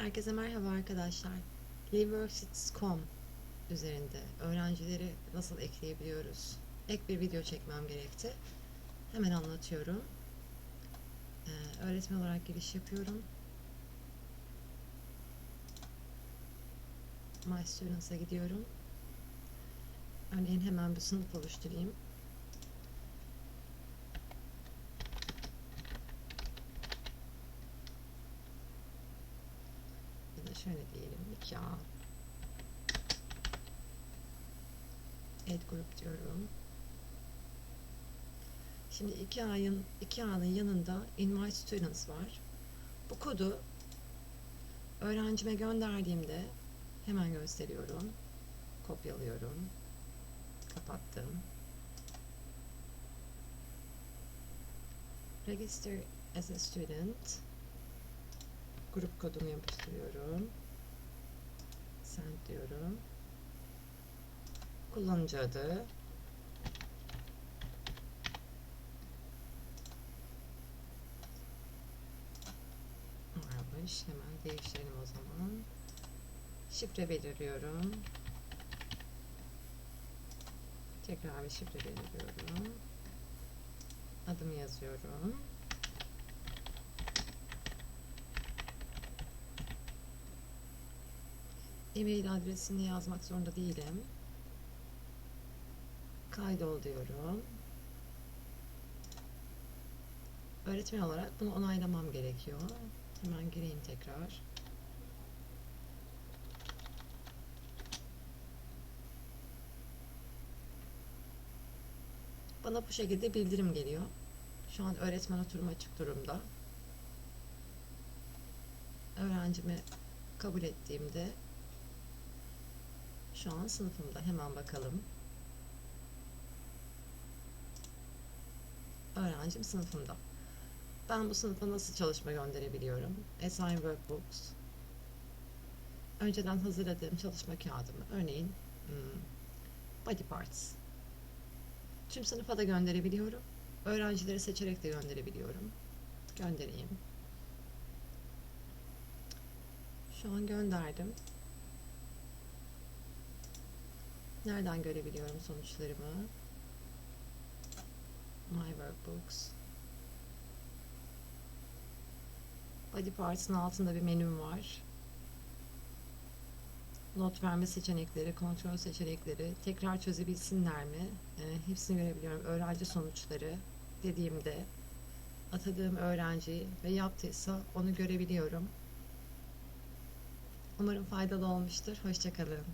Herkese merhaba arkadaşlar. Liveworksits.com üzerinde öğrencileri nasıl ekleyebiliyoruz? Ek bir video çekmem gerekti. Hemen anlatıyorum. Ee, öğretmen olarak giriş yapıyorum. My Students'a gidiyorum. Örneğin hemen bir sınıf oluşturayım. Şöyle diyelim 2A Add Group diyorum. Şimdi 2A'nın 2A'nın yanında Invite Students var. Bu kodu öğrencime gönderdiğimde hemen gösteriyorum. Kopyalıyorum. Kapattım. Register as a student grup kodumu yapıştırıyorum. Send diyorum. Kullanıcı adı. Varmış. Hemen değiştirelim o zaman. Şifre belirliyorum. Tekrar bir şifre belirliyorum. Adımı yazıyorum. E-mail adresini yazmak zorunda değilim. Kaydol diyorum. Öğretmen olarak bunu onaylamam gerekiyor. Hemen gireyim tekrar. Bana bu şekilde bildirim geliyor. Şu an öğretmen oturum açık durumda. Öğrencimi kabul ettiğimde şu an sınıfımda. Hemen bakalım. Öğrencim sınıfımda. Ben bu sınıfa nasıl çalışma gönderebiliyorum? Assign Workbooks. Önceden hazırladığım çalışma kağıdımı. Örneğin hmm, Body Parts. Tüm sınıfa da gönderebiliyorum. Öğrencileri seçerek de gönderebiliyorum. Göndereyim. Şu an gönderdim. Nereden görebiliyorum sonuçlarımı? My Workbooks. Body Parts'ın altında bir menüm var. Not verme seçenekleri, kontrol seçenekleri, tekrar çözebilsinler mi? E, hepsini görebiliyorum. Öğrenci sonuçları dediğimde atadığım öğrenci ve yaptıysa onu görebiliyorum. Umarım faydalı olmuştur. Hoşçakalın.